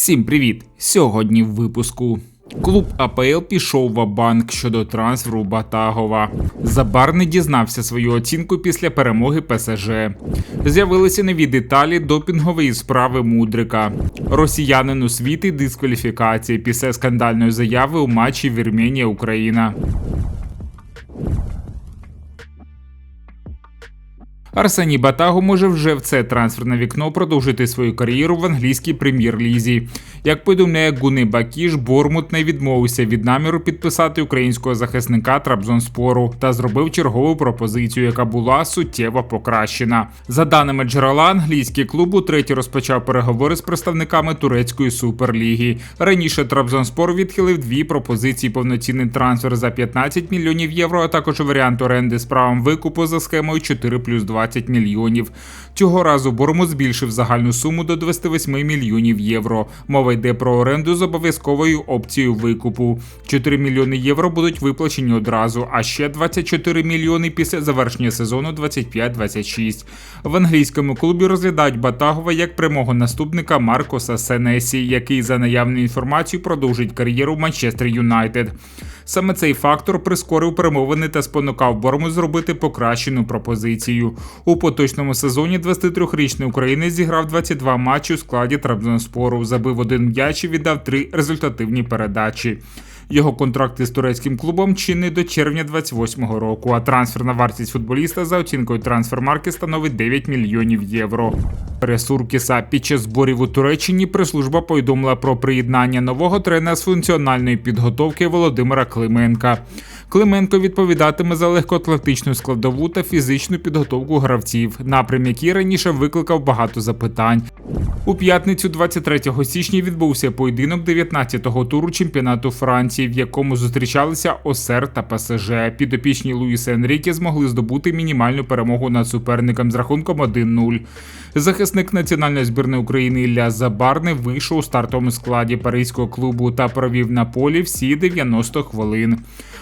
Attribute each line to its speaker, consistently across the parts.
Speaker 1: Всім привіт! Сьогодні в випуску. Клуб АПЛ пішов в банк щодо трансферу Батагова. Забар не дізнався свою оцінку після перемоги ПСЖ. З'явилися нові деталі допінгової справи Мудрика. Росіянину світи дискваліфікації після скандальної заяви у матчі Вірменія Україна. Арсеній Батагу може вже в це трансферне вікно продовжити свою кар'єру в англійській прем'єр-лізі. Як повідомляє Гуни Бакіш, Бормут не відмовився від наміру підписати українського захисника Трабзонспору та зробив чергову пропозицію, яка була суттєво покращена. За даними джерела, англійський клуб утретє розпочав переговори з представниками турецької суперліги. Раніше Трабзонспор відхилив дві пропозиції: повноцінний трансфер за 15 мільйонів євро, а також варіант оренди з правом викупу за схемою 4 плюс 2. 20 мільйонів. Цього разу Бормут збільшив загальну суму до 28 мільйонів євро. Мова йде про оренду з обов'язковою опцією викупу. 4 мільйони євро будуть виплачені одразу, а ще 24 мільйони після завершення сезону 25-26. В англійському клубі розглядають Батагова як прямого наступника Маркоса Сенесі, який за наявною інформацією продовжить кар'єру в Манчестер Юнайтед. Саме цей фактор прискорив перемовини та спонукав Борму зробити покращену пропозицію. У поточному сезоні 23-річний українець зіграв 22 матчі у складі Трабзонспору, забив один м'яч і віддав три результативні передачі. Його контракт із турецьким клубом чинний до червня 28-го року. А трансферна вартість футболіста за оцінкою трансфермарки становить 9 мільйонів євро. Ресуркіса під час зборів у Туреччині прес-служба повідомила про приєднання нового тренера з функціональної підготовки Володимира Клименка. Клименко відповідатиме за легкоатлантичну складову та фізичну підготовку гравців, напрям який раніше викликав багато запитань. У п'ятницю, 23 січня, відбувся поєдинок 19-го туру чемпіонату Франції, в якому зустрічалися Осер та ПСЖ. Підопічні Луїса Енріке змогли здобути мінімальну перемогу над суперником з рахунком 1-0. Захисник національної збірної України Ілля Забарне вийшов у стартовому складі паризького клубу та провів на полі всі 90 хвилин.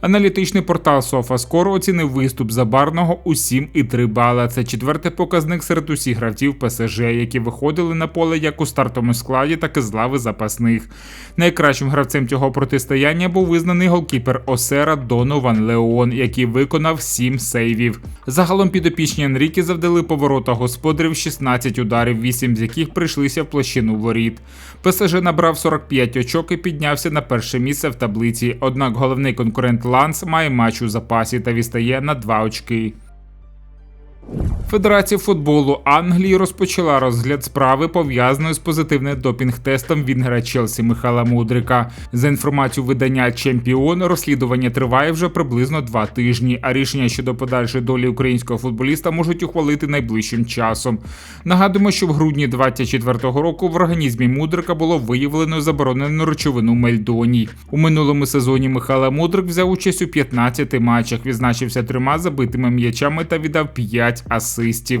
Speaker 1: Аналітичний портал SofaScore оцінив виступ Забарного у 7,3 бала. Це четвертий показник серед усіх гравців ПСЖ, які виходили на поле як у стартовому складі, так і з лави запасних. Найкращим гравцем цього протистояння був визнаний голкіпер Осера Донован Леон, який виконав 7 сейвів. Загалом підопічні Енріки завдали поворота господарів 16 ударів, 8 з яких прийшлися в площину воріт. ПСЖ набрав 45 очок і піднявся на перше місце в таблиці. Однак головний конкурент Ланс має матч у запасі та відстає на 2 очки. Федерація футболу Англії розпочала розгляд справи пов'язаної з позитивним допінг-тестом Вінгера Челсі Михайла Мудрика. За інформацією видання Чемпіон, розслідування триває вже приблизно два тижні, а рішення щодо подальшої долі українського футболіста можуть ухвалити найближчим часом. Нагадуємо, що в грудні 24-го року в організмі Мудрика було виявлено заборонену речовину Мельдоній. У минулому сезоні Михайло Мудрик взяв участь у 15 матчах, відзначився трьома забитими м'ячами та віддав 5 асистів нацистів.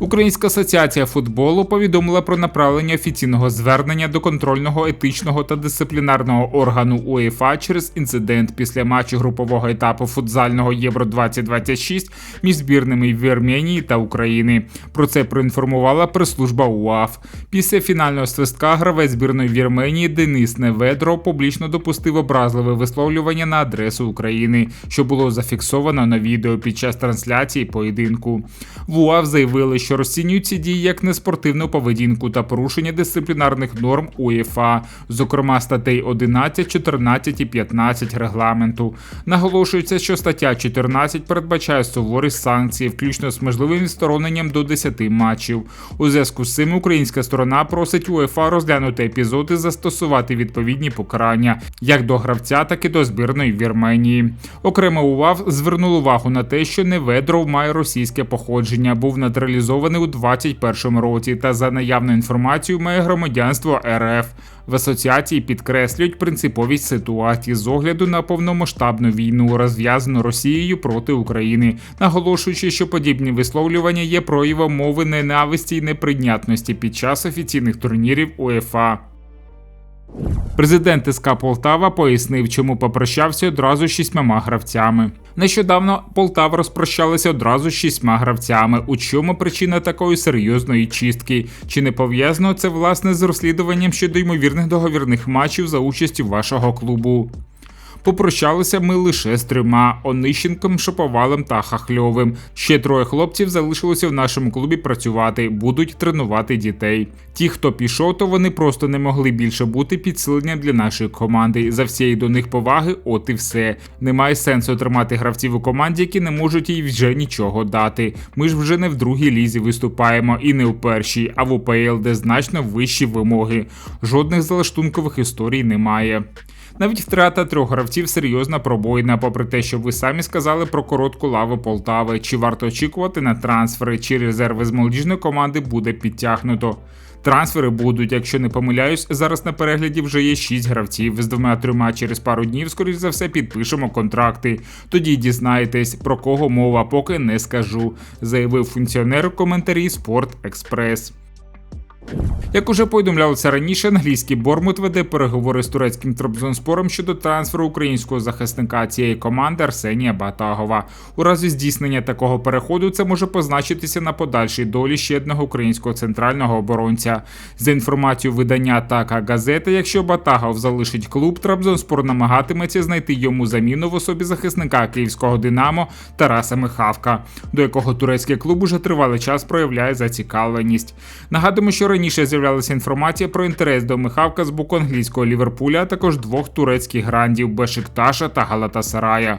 Speaker 1: Українська асоціація футболу повідомила про направлення офіційного звернення до контрольного етичного та дисциплінарного органу УЄФА через інцидент після матчу групового етапу футзального Євро 2026 між збірними Вірменії та України. Про це проінформувала прес-служба УАФ. Після фінального свистка гравець збірної Вірменії Денис Неведро публічно допустив образливе висловлювання на адресу України, що було зафіксовано на відео під час трансляції поєдинку. В УАФ заявили, що розцінюють ці дії як неспортивну поведінку та порушення дисциплінарних норм УЄФА, зокрема статей 11, 14 і 15 регламенту. Наголошується, що стаття 14 передбачає суворі санкції, включно з можливим відстороненням до 10 матчів. У зв'язку з цим українська сторона просить УЄФА розглянути епізод і застосувати відповідні покарання як до гравця, так і до збірної Вірменії. Окремо уваг звернув увагу на те, що Неведров має російське походження, був натуралізований у 21 році та за наявною інформацією має громадянство РФ. В асоціації підкреслюють принциповість ситуації з огляду на повномасштабну війну, розв'язану Росією проти України, наголошуючи, що подібні висловлювання є проявом мови ненависті й неприйнятності під час офіційних турнірів УЄФА. Президент СК Полтава пояснив, чому попрощався одразу з шістьма гравцями. Нещодавно Полтава розпрощалася одразу з шістьма гравцями. У чому причина такої серйозної чистки? Чи не пов'язано це власне з розслідуванням щодо ймовірних договірних матчів за участю вашого клубу? Попрощалися ми лише з трьома Онищенком, Шаповалем та Хахльовим. Ще троє хлопців залишилося в нашому клубі працювати, будуть тренувати дітей. Ті, хто пішов, то вони просто не могли більше бути підсиленням для нашої команди. За всієї до них поваги, от і все. Немає сенсу тримати гравців у команді, які не можуть їй вже нічого дати. Ми ж вже не в другій лізі виступаємо і не в першій, а в УПЛ, де значно вищі вимоги. Жодних залаштункових історій немає. Навіть втрата трьох гравців серйозна пробоїна, попри те, що ви самі сказали про коротку лаву Полтави. Чи варто очікувати на трансфери, чи резерви з молодіжної команди буде підтягнуто. Трансфери будуть, якщо не помиляюсь, зараз на перегляді вже є 6 гравців з двома-трьома через пару днів, скоріш за все, підпишемо контракти. Тоді дізнаєтесь, про кого мова, поки не скажу, заявив функціонер у коментарі Спорт Експрес. Як уже повідомлялося раніше, англійський Бормут веде переговори з турецьким Трабзонспором щодо трансферу українського захисника цієї команди Арсенія Батагова. У разі здійснення такого переходу це може позначитися на подальшій долі ще одного українського центрального оборонця. За інформацією видання Така газета, якщо Батагов залишить клуб, Трабзонспор намагатиметься знайти йому заміну в особі захисника київського Динамо Тараса Михавка, до якого турецький клуб уже тривалий час проявляє зацікавленість. Нагадуємо, що раніше з'являлася інформація про інтерес до Михавка з боку англійського Ліверпуля, а також двох турецьких грандів Бешикташа та Галатасарая.